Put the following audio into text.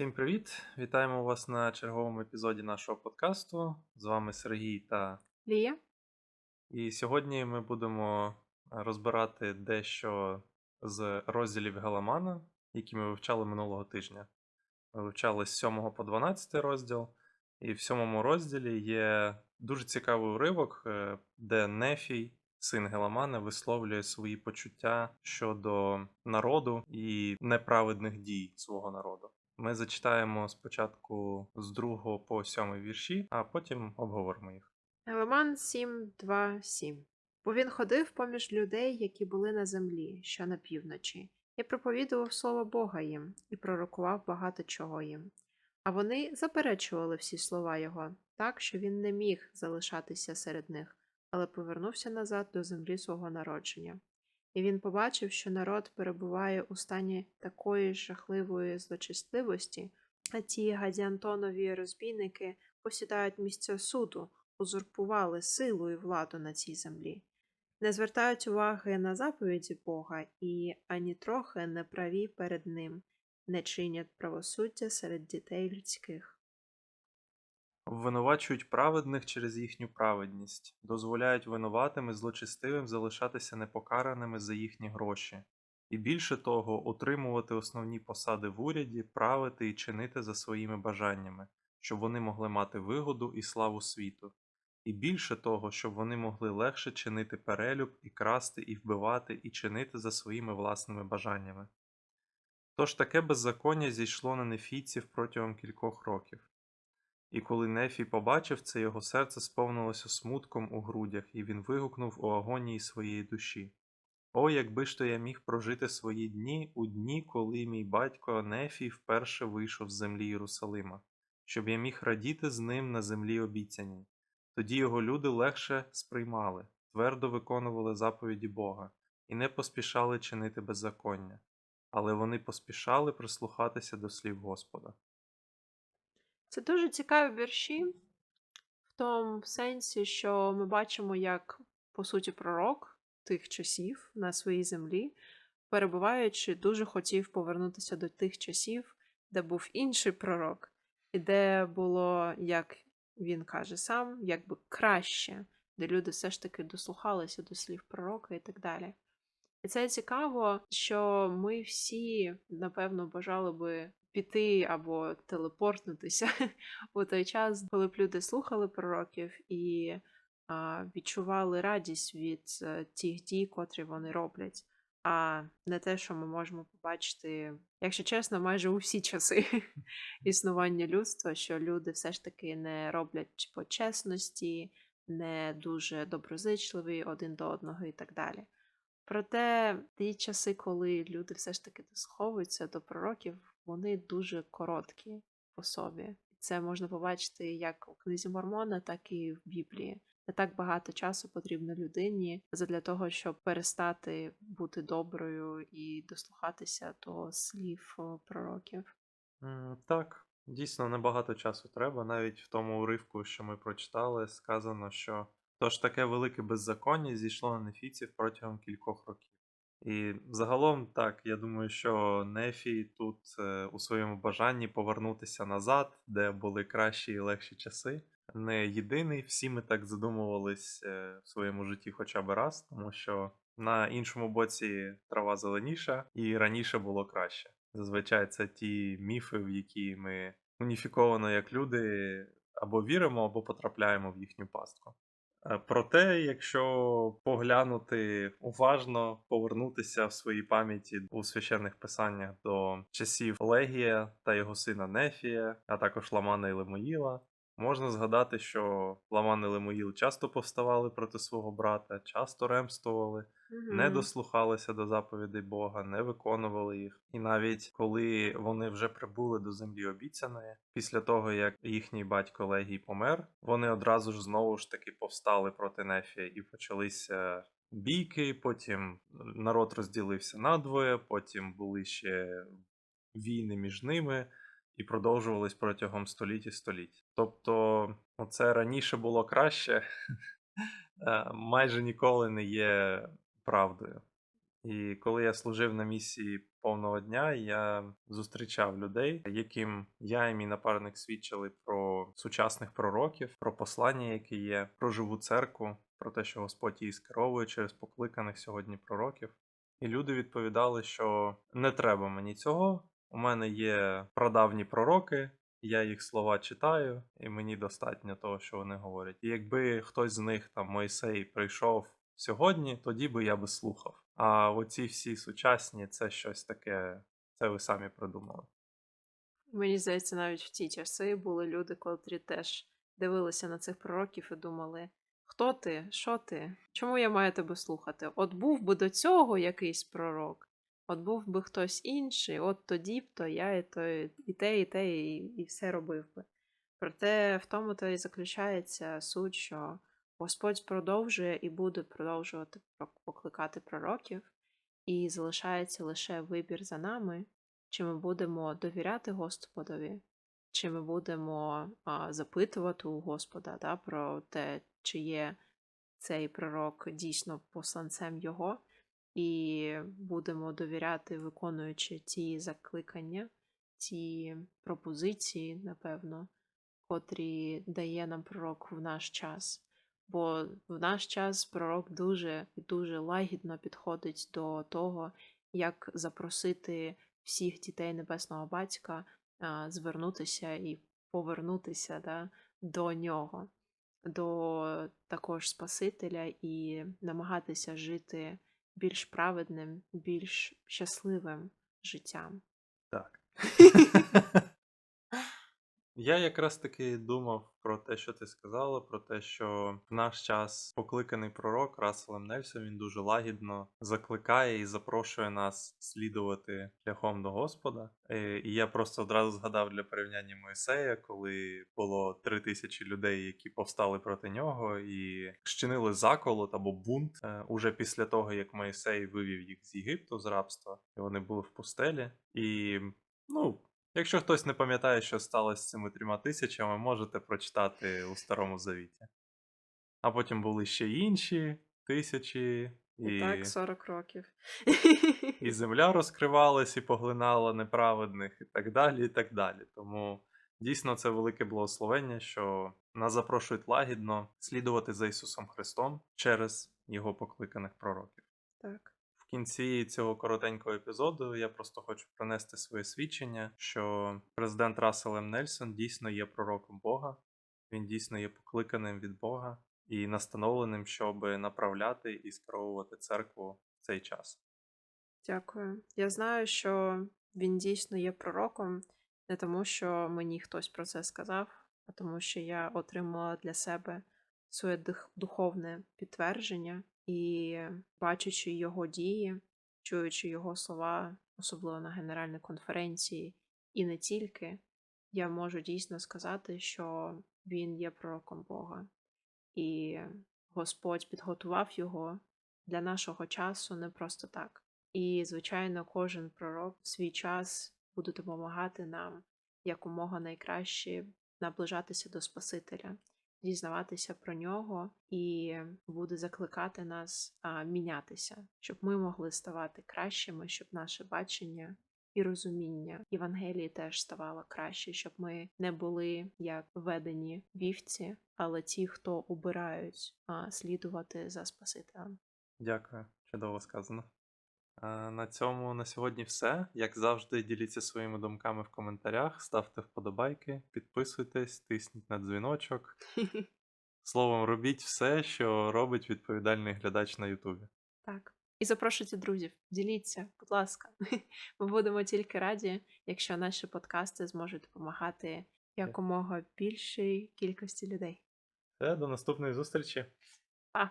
Всім привіт! Вітаємо вас на черговому епізоді нашого подкасту. З вами Сергій та Лія? і сьогодні ми будемо розбирати дещо з розділів Геламана, які ми вивчали минулого тижня. Ми вивчали з 7 по 12 розділ, і в сьомому розділі є дуже цікавий уривок, е, де Нефій, син Геламана, висловлює свої почуття щодо народу і неправедних дій свого народу. Ми зачитаємо спочатку з 2 по 7 вірші, а потім обговоримо їх. Елеман 7, 2, 7. Бо він ходив поміж людей, які були на землі, що на півночі, і проповідував слово Бога їм, і пророкував багато чого їм. А вони заперечували всі слова його, так, що він не міг залишатися серед них, але повернувся назад до землі свого народження. І він побачив, що народ перебуває у стані такої жахливої злочестливості, а ті гадіантонові розбійники посідають місця суду, узурпували силу і владу на цій землі, не звертають уваги на заповіді Бога і ані трохи не праві перед ним, не чинять правосуддя серед дітей людських. Обвинувачують праведних через їхню праведність, дозволяють винуватим і злочестивим залишатися непокараними за їхні гроші, і більше того, утримувати основні посади в уряді, правити і чинити за своїми бажаннями, щоб вони могли мати вигоду і славу світу, і більше того, щоб вони могли легше чинити перелюб і красти, і вбивати, і чинити за своїми власними бажаннями. Тож таке беззаконня зійшло на нефійців протягом кількох років. І коли Нефій побачив це, його серце сповнилося смутком у грудях, і він вигукнув у агонії своєї душі. О, якби ж то я міг прожити свої дні у дні, коли мій батько Нефій вперше вийшов з землі Єрусалима, щоб я міг радіти з ним на землі обіцяній. Тоді його люди легше сприймали, твердо виконували заповіді Бога і не поспішали чинити беззаконня, але вони поспішали прислухатися до слів Господа. Це дуже цікаві вірші в тому сенсі, що ми бачимо, як, по суті, пророк тих часів на своїй землі, перебуваючи, дуже хотів повернутися до тих часів, де був інший пророк, і де було, як він каже сам, якби краще, де люди все ж таки дослухалися до слів пророка і так далі. І це цікаво, що ми всі, напевно, бажали би піти або телепортнутися у той час, коли б люди слухали пророків і відчували радість від е, тих дій, котрі вони роблять, а не те, що ми можемо побачити, якщо чесно, майже у всі часи існування людства, що люди все ж таки не роблять по чесності, не дуже доброзичливі один до одного і так далі. Проте ті часи, коли люди все ж таки дослуховуються до пророків, вони дуже короткі по собі. Це можна побачити як у книзі Мормона, так і в Біблії. Не так багато часу потрібно людині для того, щоб перестати бути доброю і дослухатися до слів пророків. Так, дійсно небагато часу треба. Навіть в тому уривку, що ми прочитали, сказано, що тож таке велике беззаконня зійшло на нефійців протягом кількох років. І загалом, так, я думаю, що Нефій тут е, у своєму бажанні повернутися назад, де були кращі і легші часи, не єдиний. Всі ми так задумувались е, в своєму житті хоча б раз, тому що на іншому боці трава зеленіша і раніше було краще. Зазвичай це ті міфи, в які ми уніфіковано як люди або віримо, або потрапляємо в їхню пастку. Е, Проте, якщо поглянути уважно, повернутися в своїй пам'яті у священних писаннях до часів Легія та його сина Нефія, а також Ламана і Лемоїла, можна згадати, що Ламан і Лемоїл часто повставали проти свого брата, часто ремствували, не дослухалися до заповідей Бога, не виконували їх. І навіть коли вони вже прибули до землі обіцяної, після того як їхній батько Легій помер, вони одразу ж знову ж таки повстали проти Нефія і почалися бійки. Потім народ розділився надвоє, потім були ще війни між ними. І продовжувались протягом століть і століть. Тобто, оце раніше було краще, е, майже ніколи не є правдою. І коли я служив на місії повного дня я зустрічав людей, яким я і мій напарник свідчили про сучасних пророків, про послання, яке є, про живу церкву, про те, що Господь її скеровує через покликаних сьогодні пророків. І люди відповідали, що не треба мені цього. У мене є прадавні пророки, я їх слова читаю, і мені достатньо того, що вони говорять. І якби хтось з них, там Мойсей, прийшов сьогодні, тоді би я би слухав. А оці всі сучасні це щось таке, це ви самі придумали. Мені здається, навіть в ті часи були люди, котрі теж дивилися на цих пророків і думали: хто ти? Що ти? Чому я маю тебе слухати? От був би до цього якийсь пророк, от був би хтось інший, от тоді б то я і то, і те, і те, і, і все робив би. Проте в тому то і заключається суть, що Господь продовжує і буде продовжувати покликати пророків, і залишається лише вибір за нами, чи ми будемо довіряти Господові, чи ми будемо а, запитувати у Господа да, про те, чи є цей пророк дійсно посланцем Його, і будемо довіряти, виконуючи ті закликання, ті пропозиції, напевно, котрі дає нам пророк в наш час. Бо в наш час пророк дуже і дуже лагідно підходить до того, як запросити всіх дітей небесного батька звернутися і повернутися да, до нього, до також Спасителя і намагатися жити більш праведним, більш щасливим життям. Так. Я якраз таки думав про те, що ти сказала, про те, що в наш час покликаний пророк Рассел М. Нельсон він дуже лагідно закликає і запрошує нас слідувати шляхом до Господа. Е, І я просто одразу згадав для порівняння Моїсея, коли було три тисячі людей, які повстали проти нього і щинили заколот або бунт е, уже після того, як Моїсей вивів їх з Єгипту з рабства, і вони були в пустелі. І ну. Якщо хтось не пам'ятає, що сталося з цими трьома тисячами, можете прочитати у Старому Завіті. А потім були ще інші тисячі, І і, так 40 років. і земля розкривалась і поглинала неправедних, і так далі, і так далі. Тому дійсно це велике благословення, що нас запрошують лагідно слідувати за Ісусом Христом через Його покликаних пророків. Так. Кінці цього коротенького епізоду я просто хочу принести своє свідчення, що президент Рассел М. Нельсон дійсно є пророком Бога, він дійсно є покликаним від Бога і настановленим, щоб направляти і скеровувати церкву в цей час. Дякую. Я знаю, що він дійсно є пророком, не тому, що мені хтось про це сказав, а тому, що я отримала для себе своє духовне підтвердження і бачачи його дії, чуючи його слова, особливо на генеральній конференції, і не тільки, я можу дійсно сказати, що він є пророком Бога. І Господь підготував його для нашого часу не просто так. І, звичайно, кожен пророк в свій час буде допомагати нам якомога найкраще наближатися до Спасителя, дізнаватися про нього і буде закликати нас а, мінятися, щоб ми могли ставати кращими, щоб наше бачення і розуміння Євангелії теж ставало краще, щоб ми не були як ведені вівці, але ті, хто обирають слідувати за Спасителем. Дякую, чудово сказано. А, На цьому на сьогодні все. Як завжди, діліться своїми думками в коментарях, ставте вподобайки, підписуйтесь, тисніть на дзвіночок. Словом, робіть все, що робить відповідальний глядач на Ютубі. Так. І запрошуйте друзів, діліться, будь ласка. Ми будемо тільки раді, якщо наші подкасти зможуть допомагати якомога більшій кількості людей. Все, до наступної зустрічі. Па!